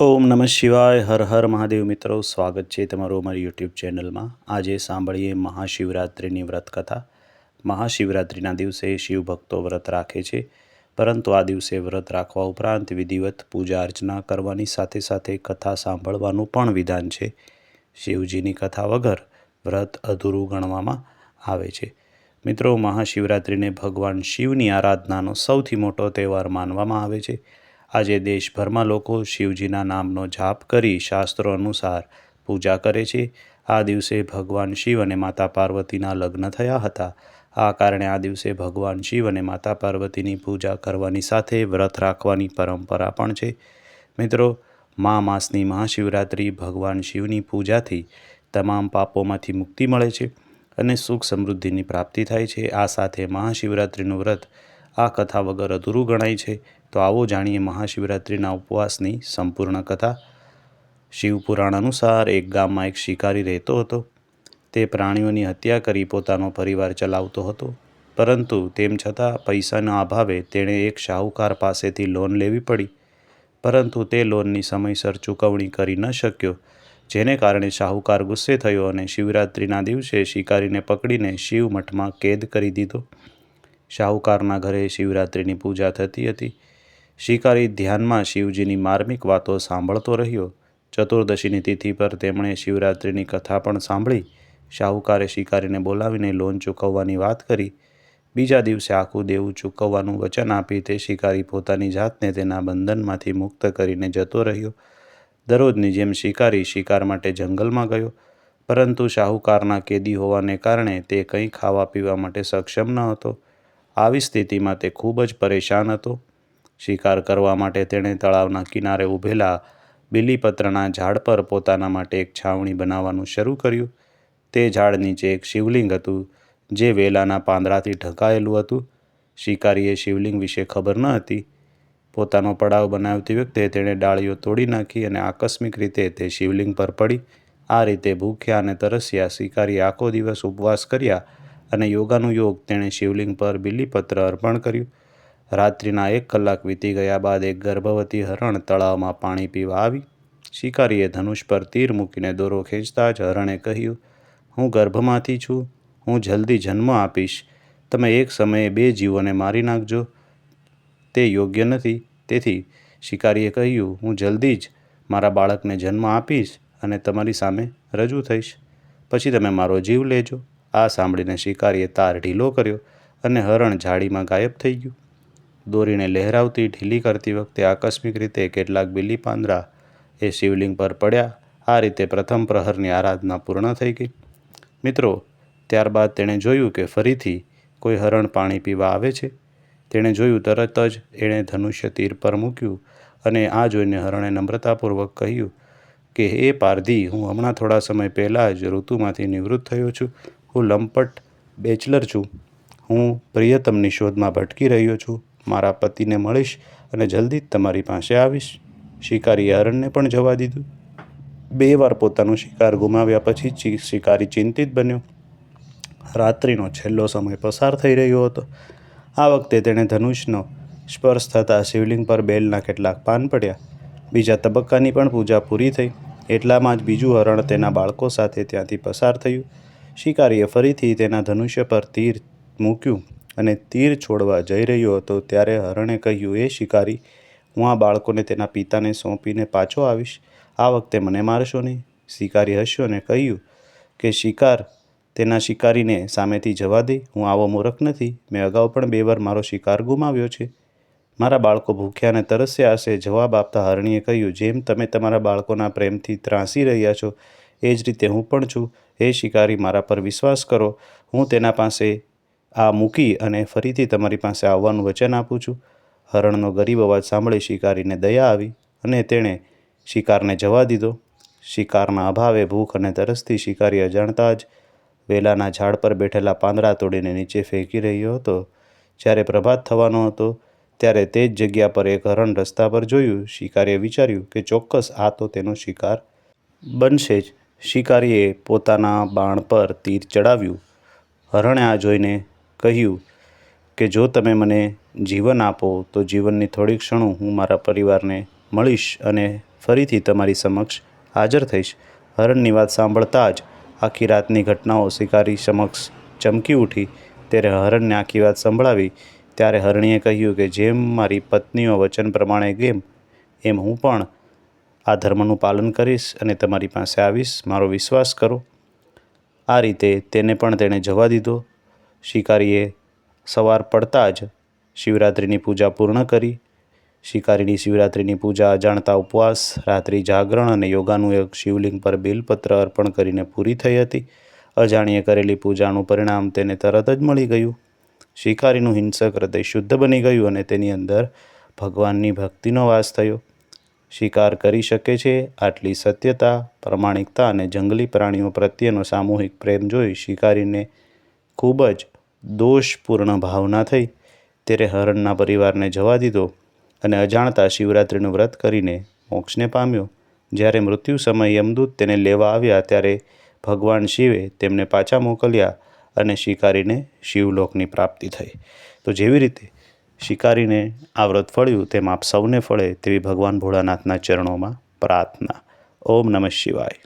ઓમ નમઃ શિવાય, હર હર મહાદેવ મિત્રો. સ્વાગત છે તમારું અમારી યુટ્યુબ ચેનલમાં. આજે સાંભળીએ મહાશિવરાત્રિની વ્રત કથા મહાશિવરાત્રિના દિવસે શિવ ભક્તો વ્રત રાખે છે, પરંતુ આ દિવસે વ્રત રાખવા ઉપરાંત વિધિવત પૂજા અર્ચના કરવાની સાથે સાથે કથા સાંભળવાનું પણ વિધાન છે. શિવજીની કથા વગર વ્રત અધૂરું ગણવામાં આવે છે. મિત્રો, મહાશિવરાત્રિને ભગવાન શિવની આરાધનાનો સૌથી મોટો તહેવાર માનવામાં આવે છે. આજે દેશભરમાં લોકો શિવજીના નામનો જાપ કરી શાસ્ત્રો અનુસાર પૂજા કરે છે. આ દિવસે ભગવાન શિવ અને માતા પાર્વતીના લગ્ન થયા હતા. આ કારણે આ દિવસે ભગવાન શિવ અને માતા પાર્વતીની પૂજા કરવાની સાથે વ્રત રાખવાની પરંપરા પણ છે. મિત્રો, મા માસની મહાશિવરાત્રિ ભગવાન શિવની પૂજાથી તમામ પાપોમાંથી મુક્તિ મળે છે અને સુખ સમૃદ્ધિની પ્રાપ્તિ થાય છે. આ સાથે મહાશિવરાત્રિનું વ્રત આ કથા વગર અધૂરું ગણાય છે. તો આવો જાણીએ મહાશિવરાત્રિના ઉપવાસની સંપૂર્ણ કથા. શિવપુરાણ અનુસાર એક ગામમાં એક શિકારી રહેતો હતો. તે પ્રાણીઓની હત્યા કરી પોતાનો પરિવાર ચલાવતો હતો. પરંતુ તેમ છતાં પૈસાના અભાવે તેણે એક શાહુકાર પાસેથી લોન લેવી પડી. પરંતુ તે લોનની સમયસર ચૂકવણી કરી ન શક્યો, જેને કારણે શાહુકાર ગુસ્સે થયો અને શિવરાત્રિના દિવસે શિકારીને પકડીને શિવ મઠમાં કેદ કરી દીધો. શાહુકારના ઘરે શિવરાત્રિની પૂજા થતી હતી. શિકારી ધ્યાનમાં શિવજીની માર્મિક વાતો સાંભળતો રહ્યો. ચતુર્દશીની તિથિ પર તેમણે શિવરાત્રિની કથા પણ સાંભળી. શાહુકારે શિકારીને બોલાવીને લોન ચૂકવવાની વાત કરી. બીજા દિવસે આખું દેવું ચૂકવવાનું વચન આપી તે શિકારી પોતાની જાતને તેના બંધનમાંથી મુક્ત કરીને જતો રહ્યો. દરરોજની જેમ શિકારી શિકાર માટે જંગલમાં ગયો. પરંતુ શાહુકારના કેદી હોવાને કારણે તે કંઈ ખાવા પીવા માટે સક્ષમ ન હતો. આવી સ્થિતિમાં તે ખૂબ જ પરેશાન હતો. શિકાર કરવા માટે તેણે તળાવના કિનારે ઊભેલા બીલીપત્રના ઝાડ પર પોતાના માટે એક છાવણી બનાવવાનું શરૂ કર્યું. તે ઝાડ નીચે એક શિવલિંગ હતું, જે વેલાના પાંદડાથી ઢંકાયેલું હતું. શિકારીએ શિવલિંગ વિશે ખબર ન હતી. પોતાનો પડાવ બનાવતી વખતે તેણે ડાળીઓ તોડી નાખી અને આકસ્મિક રીતે તે શિવલિંગ પર પડી. આ રીતે ભૂખ્યા અને તરસ્યા શિકારી આખો દિવસ ઉપવાસ કર્યા અને યોગાનું યોગ તેણે શિવલિંગ પર બીલીપત્ર અર્પણ કર્યું. રાત્રિના એક કલાક વીતી ગયા બાદ એક ગર્ભવતી હરણ તળાવમાં પાણી પીવા આવી. શિકારીએ ધનુષ પર તીર મૂકીને દોરો ખેંચતા જ હરણે કહ્યું, હું ગર્ભમાંથી છું. હું જલ્દી જન્મ આપીશ. તમે એક સમયે બે જીવોને મારી નાખજો. તે યોગ્ય નથી. તેથી શિકારીએ કહ્યું, હું જલ્દી જ મારા બાળકને જન્મ આપીશ અને તમારી સામે રજૂ થઈશ. પછી તમે મારો જીવ લેજો. આ સાંભળીને શિકારીએ તાર ઢીલો કર્યો અને હરણ ઝાડીમાં ગાયબ થઈ ગયું. દોરીને લહેરાવતી, ઢીલી કરતી વખતે આકસ્મિક રીતે કેટલાક બીલી પાંદરા એ શિવલિંગ પર પડ્યા. આ રીતે પ્રથમ પ્રહરની આરાધના પૂર્ણ થઈ ગઈ. મિત્રો, ત્યારબાદ તેણે જોયું કે ફરીથી કોઈ હરણ પાણી પીવા આવે છે. તેણે જોયું તરત જ એણે ધનુષ્ય તીર પર મૂક્યું અને આ જોઈને હરણે નમ્રતાપૂર્વક કહ્યું કે એ પારધી, હું હમણાં થોડા સમય પહેલાં જ ઋતુમાંથી નિવૃત્ત થયો છું. હું લંપટ બેચલર છું. હું પ્રિયતમની શોધમાં ભટકી રહ્યો છું. મારા પતિને મળીશ અને જલ્દી જ તમારી પાસે આવીશ. શિકારીએ હરણને પણ જવા દીધું. બે વાર પોતાનો શિકાર ગુમાવ્યા પછી શિકારી ચિંતિત બન્યો. રાત્રિનો છેલ્લો સમય પસાર થઈ રહ્યો હતો. આ વખતે તેણે ધનુષનો સ્પર્શ થતાં શિવલિંગ પર બેલના કેટલાક પાન પડ્યા. બીજા તબક્કાની પણ પૂજા પૂરી થઈ. એટલામાં જ બીજું હરણ તેના બાળકો સાથે ત્યાંથી પસાર થયું. શિકારીએ ફરીથી તેના ધનુષ્ય પર તીર મૂક્યું. અને તીર છોડવા જઈ રહ્યો હતો ત્યારે હરણે કહ્યું, એ શિકારી, હું આ બાળકોને તેના પિતાને સોંપીને પાછો આવીશ. આ વખતે મને મારશો નહીં. શિકારી હસ્યો અને કહ્યું કે, શિકાર, તેના શિકારીને સામેથી જવા દે. હું આવો મૂરખ નથી. મેં અગાઉ પણ બે વાર મારો શિકાર ગુમાવ્યો છે. મારા બાળકો ભૂખ્યા અને તરસ્યા હશે. જવાબ આપતા હરણીએ કહ્યું, જેમ તમે તમારા બાળકોના પ્રેમથી ત્રાસી રહ્યા છો, એ જ રીતે હું પણ છું. હે શિકારી, મારા પર વિશ્વાસ કરો. હું તેના પાસે આ મૂકી અને ફરીથી તમારી પાસે આવવાનું વચન આપું છું. હરણનો ગરીબ અવાજ સાંભળી શિકારીને દયા આવી અને તેણે શિકારને જવા દીધો. શિકારના અભાવે ભૂખ અને તરસથી શિકારી અજાણતા જ વેલાના ઝાડ પર બેઠેલા પાંદડા તોડીને નીચે ફેંકી રહ્યો હતો. જ્યારે પ્રભાત થવાનો હતો ત્યારે તે જ જગ્યા પર એક હરણ રસ્તા પર જોયું. શિકારીએ વિચાર્યું કે ચોક્કસ આ તો તેનો શિકાર બનશે જ. શિકારીએ પોતાના બાણ પર તીર ચડાવ્યું. હરણે આ જોઈને કહ્યું કે જો તમે મને જીવન આપો, તો જીવનની થોડી ક્ષણો હું મારા પરિવારને મળીશ અને ફરીથી તમારી સમક્ષ હાજર થઈશ. હરણની વાત સાંભળતા જ આખી રાતની ઘટનાઓ શિકારી સમક્ષ ચમકી ઉઠી. ત્યારે હરણને આખી વાત સંભળાવી. ત્યારે હરણીએ કહ્યું કે જેમ મારી પત્નીઓ વચન પ્રમાણે ગેમ, એમ હું પણ આ ધર્મનું પાલન કરીશ અને તમારી પાસે આવીશ. મારો વિશ્વાસ કરો. આ રીતે તેને પણ તેણે જવા દીધો. શિકારીએ સવાર પડતા જ શિવરાત્રિની પૂજા પૂર્ણ કરી. શિકારીની શિવરાત્રિની પૂજા અજાણતા ઉપવાસ, રાત્રિ જાગરણ અને યોગાનું એક શિવલિંગ પર બિલપત્ર અર્પણ કરીને પૂરી થઈ હતી. અજાણીએ કરેલી પૂજાનું પરિણામ તેને તરત જ મળી ગયું. શિકારીનું હિંસક હૃદય શુદ્ધ બની ગયું અને તેની અંદર ભગવાનની ભક્તિનો વાસ થયો. શિકાર કરી શકે છે આટલી સત્યતા, પ્રમાણિકતા અને જંગલી પ્રાણીઓ પ્રત્યેનો સામૂહિક પ્રેમ જોઈ શિકારીને ખૂબ જ દોષપૂર્ણ ભાવના થઈ. ત્યારે હરણના પરિવારને જવા દીધો અને અજાણતા શિવરાત્રિનું વ્રત કરીને મોક્ષને પામ્યો. જ્યારે મૃત્યુ સમયે યમદૂત તેને લેવા આવ્યા ત્યારે ભગવાન શિવે તેમને પાછા મોકલ્યા અને શિકારીને શિવલોકની પ્રાપ્તિ થઈ. તો જેવી રીતે શિકારીને આ વ્રત ફળ્યું, તેમ આપ સૌને ફળે તેવી ભગવાન ભોળાનાથના ચરણોમાં પ્રાર્થના. ઓમ નમઃ શિવાય.